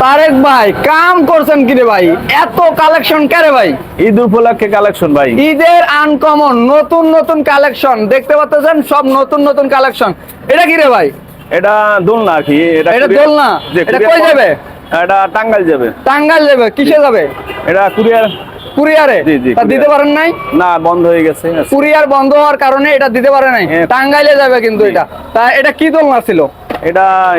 তারেক ভাই কাম করছেন কিরে ভাই? এত কালেকশন কেরে ভাই? ঈদ উপলক্ষে কালেকশন ভাই। ঈদের আনকমন নতুন নতুন কালেকশন দেখতে পাচ্ছেন সব নতুন নতুন কালেকশন এটা কি রে ভাই? এটা দোলনা কি এটা কুরিয়ার- দোলনা? এটা কই যাবে? এটা টাঙ্গাইল যাবে। টাঙ্গাইল যাবে কিসে যাবে? এটা কুরিয়ার কুরিয়ারে? তা দিতে পারেন নাই? না বন্ধ হয়ে গেছে। কুরিয়ার বন্ধ হওয়ার কারণে এটা দিতে পারে নাই। হ্যাঁ। টাঙ্গাইলে যাবে কিন্তু এটা। তা এটা কি দোলনা ছিল? এটা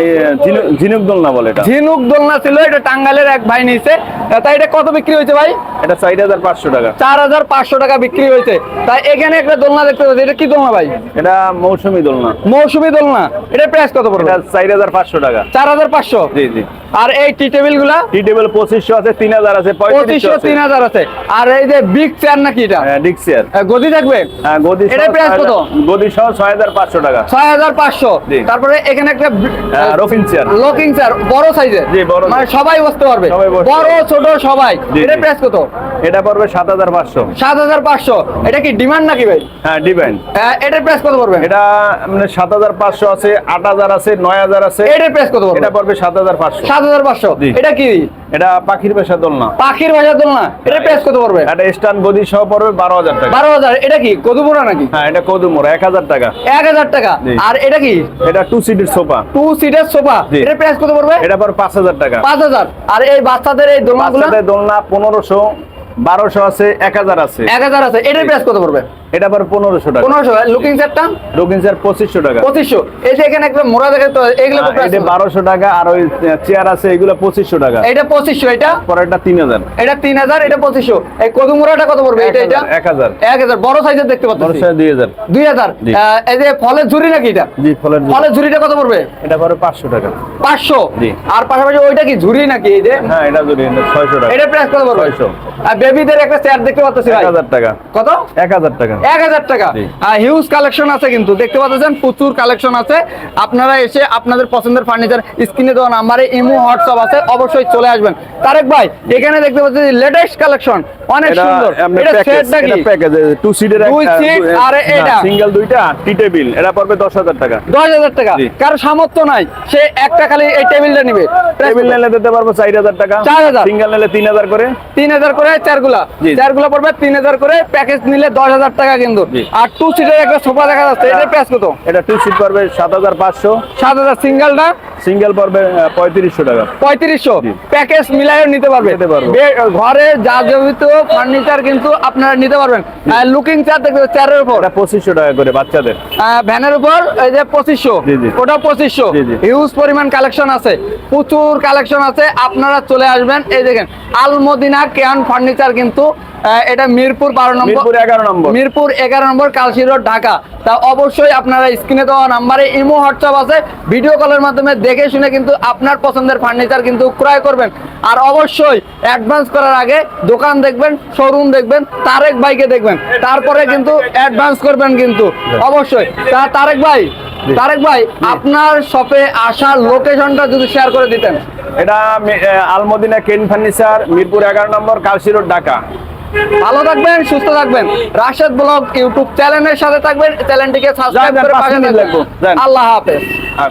ঝিনুক- দোলনা বলে এটা। ঝিনুক দোলনা ছিল এটা টাঙ্গালের এক ভাই নিয়েছে। তাই এটা কত বিক্রি হয়েছে ভাই? এটা চার হাজার পাঁচশো টাকা। চার হাজার পাঁচশো টাকা বিক্রি হয়েছে। তাই এখানে একটা দোলনা দেখতে পাচ্ছি এটা কি দোলনা ভাই? এটা মৌসুমী দোলনা। মৌসুমী দোলনা। এটা প্রাইস কত পড়বে? এটা চার হাজার পাঁচশো টাকা। চার হাজার পাঁচশো? জি জি। আর এই টি টেবিলগুলা? টি টেবিল পঁচিশশো আছে তিন হাজার আছে পঁচিশশো আছে। তিন হাজার আছে। আর এই যে বিগ চেয়ার নাকি এটা? হ্যাঁ, ডিক্সিয়ার আহ, গদি থাকবে? হ্যাঁ গদি এটার ছয় কত? গদি সহ ছয় হাজার পাঁচশো টাকা। ছয় হাজার পাঁচশো। তারপরে এখানে একটা হ্যাঁ, chair। লকিং চেয়ার বড় সাইজের জি, বড় মানে সবাই বসতে পারবে। বড় ছোট সবাই। এটা প্রাইস কত? এটা পড়বে সাত হাজার পাঁচশো। সাত হাজার পাঁচশো। এটা কি ডিমান্ড নাকি ভাই? হ্যাঁ আহ, এটার প্রাইস কত পড়বে? এটা মানে সাত হাজার পাঁচশো আছে আট হাজার আছে নয় হাজার আছে। এটার প্রাইস কত পড়বে? এটা পড়বে সাত হাজার পাঁচশো। হাজার পাঁচশো। এটা কি? এটা পাখির পেশা দোলনা। পাখির ভাষা দোলনা। এটার প্রাইস কত পড়বে? এটা স্টান গদি সহ পড়বে বারো হাজার টাকা। বারো হাজার। এটা কি কদুপুরা নাকি? হ্যাঁ এটা কদুমোর এক হাজার টাকা। এক হাজার টাকা। আর এটা কি? এটা টু সিটের সোফা টু সিটের সোফা জি। এটার প্রাইস কত পড়বে? এটা পর পাঁচ হাজার টাকা। পাঁচ হাজার। আর এই বাচ্চাদের এই দোলনাগুলো? দোলনা পনেরোশো বারোশো আছে এক হাজার আছে। এক হাজার আছে। এটার প্রাইস কত পড়বে? এটা পনেরোশো টাকা। পনেরোশো লুকিং সেটটা রোগিন স্যার পঁচিশশো টাকা। পঁচিশশো। এই যে এখানে একটা মোড়া দেখে তো এগুলো এটা বারোশো টাকা আর ওই চেয়ার আছে এগুলো পঁচিশশো টাকা। এটা পঁচিশশো এটা? পরেরটা তিন হাজার। এটা তিন হাজার এটা পঁচিশশো। এই কদু মোড়াটা কত পড়বে এটা এটা? এক হাজার। এক হাজার। বড় সাইজের দেখতে বড় সাইজ দুই হাজার। দুই হাজার? এই যে ফলের ঝুড়ি নাকি এটা? জি ফলের ফলের ঝুড়িটা কত পড়বে? এটা পরে পাঁচশো টাকা। পাঁচশো? আর পাশাপাশি ওইটা কি ঝুড়ি নাকি এই যে? হ্যাঁ এটা ছয়শো টাকা। এটা প্রাইস কত পড়বে? 600 আর বেবিদের একটা চেয়ার দেখতে পাচ্ছি এক হাজার টাকা। কত? এক হাজার টাকা। এক হাজার টাকা। জি। হিউজ কালেকশন আছে কিন্তু দেখতে পাচ্ছেন প্রচুর কালেকশন আছে। আপনারা এসে আপনাদের পছন্দের ফার্নিচার স্ক্রিনে দেওয়া নাম্বারে ইমো হোয়াটসঅ্যাপ আছে অবশ্যই চলে আসবেন। তারেক ভাই এখানে দেখতে পাচ্ছি লেটেস্ট কালেকশন অনেক সুন্দর। এটা সেট নাকি? প্যাকেজ টু সিটের দুই আর এটা। সিঙ্গেল দুইটা টি টেবিল এটা পড়বে দশ হাজার টাকা। দশ হাজার টাকা। জি। সামর্থ্য নাই সে একটা খালি এই টেবিলটা নিবে। টেবিল নিলে দিতে পারব চার হাজার টাকা। 4,000 সিঙ্গেল নিলে তিন হাজার করে। তিন হাজার করে চারগুলা। চারগুলা পড়বে তিন হাজার করে প্যাকেজ নিলে দশ হাজার টাকা কিন্তু। আর টু সিটের একটা সোফা দেখা যাচ্ছে এটা প্রাইস কত? এটা টু সিট পড়বে সাত হাজার পাঁচশো। সাত হাজার সিঙ্গেলটা। সিঙ্গেল পড়বে পঁয়ত্রিশশো টাকা। পঁয়ত্রিশশো। প্যাকেজ মিলাইও নিতে পারবে। পারব। ঘরে যা যাবিত ফার্নিচার কিন্তু আপনারা নিতে পারবেন। লুকিং চার দেখতে চেয়ারের উপর। পঁচিশশো টাকা করে বাচ্চাদের। ভ্যানের উপর এই যে পঁচিশশো। ওটা পঁচিশশো। হিউজ পরিমাণ কালেকশন আছে। প্রচুর কালেকশন আছে। আপনারা চলে আসবেন। এই দেখেন আলমদিনা কেয়ান ফার্নিচার কিন্তু এটা মিরপুর বারো নম্বর এগারো নম্বর। মিরপুর এগারো নম্বর কালসি রোড ঢাকা। তা অবশ্যই আপনারা স্ক্রিনে দেওয়া নাম্বারে ইমো হোয়াটসঅ্যাপ আছে। ভিডিও কলের মাধ্যমে দেখে শুনে কিন্তু আপনার পছন্দের ফার্নিচার কিন্তু ক্রয় করবেন। আর অবশ্যই অ্যাডভান্স করার আগে দোকান দেখবেন শোরুম দেখবেন তারেক ভাইকে দেখবেন। তারপরে কিন্তু অ্যাডভান্স করবেন কিন্তু। অবশ্যই। তা তারেক ভাই তারেক ভাই আপনার শপে আসার লোকেশনটা যদি শেয়ার করে দিতেন। এটা আলমদিনা কেন ফার্নিচার মিরপুর এগারো নম্বর কালসি রোড ঢাকা। ভালো থাকবেন সুস্থ থাকবেন। রাশেদ ব্লগ ইউটিউব চ্যানেলের সাথে থাকবেন। চ্যানেলটিকে সাবস্ক্রাইব করে পাশে থাকবেন। আল্লাহ হাফেজ। আর